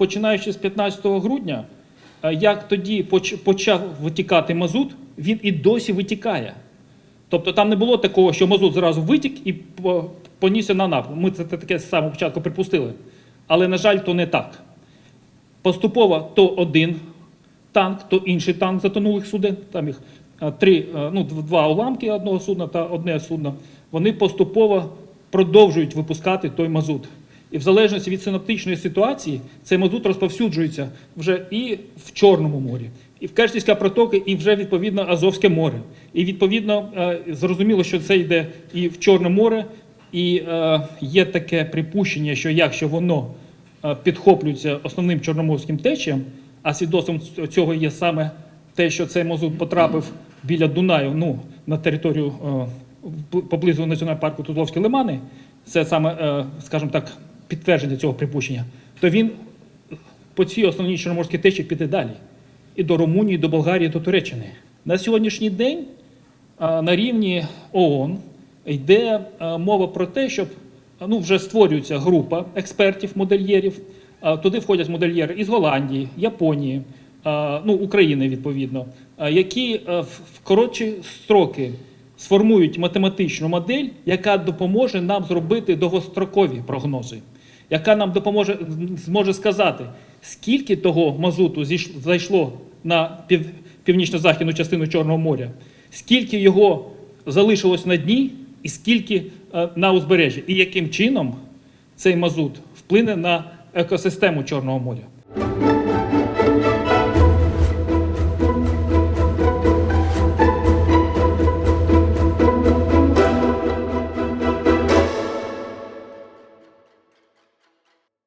починаючи з 15 грудня, е, як тоді почав витікати мазут, він і досі витікає. Тобто там не було такого, що мазут зразу витік і понісся на нафту. Ми це таке з самого початку припустили. Але, на жаль, то не так. Поступово то один танк, то інший танк затонулих суден, там їх е, три, е, ну, два уламки одного судна та одне судно, вони поступово продовжують випускати той мазут. І в залежності від синоптичної ситуації цей мазут розповсюджується вже і в Чорному морі, і в Керченська протока, і вже відповідно Азовське море. І відповідно е, зрозуміло, що це йде і в Чорне море, і е, є таке припущення, що якщо воно е, підхоплюється основним чорноморським течієм, а свідоцтвом цього є саме те, що цей мазут потрапив біля Дунаю, ну, на територію поблизу національного парку Тузловські лимани, це саме, скажімо так, підтвердження цього припущення, то він по цій основній чорноморській течії піде далі. І до Румунії, і до Болгарії, і до Туреччини. На сьогоднішній день на рівні ООН йде мова про те, щоб ну, вже створюється група експертів, модельєрів. Туди входять модельєри із Голландії, Японії, ну, України відповідно, які в коротші строки сформують математичну модель, яка допоможе нам зробити довгострокові прогнози, яка нам допоможе зможе сказати, скільки того мазуту зайшло на пів, північно-західну частину Чорного моря, скільки його залишилось на дні, і скільки е, на узбережжі, і яким чином цей мазут вплине на екосистему Чорного моря.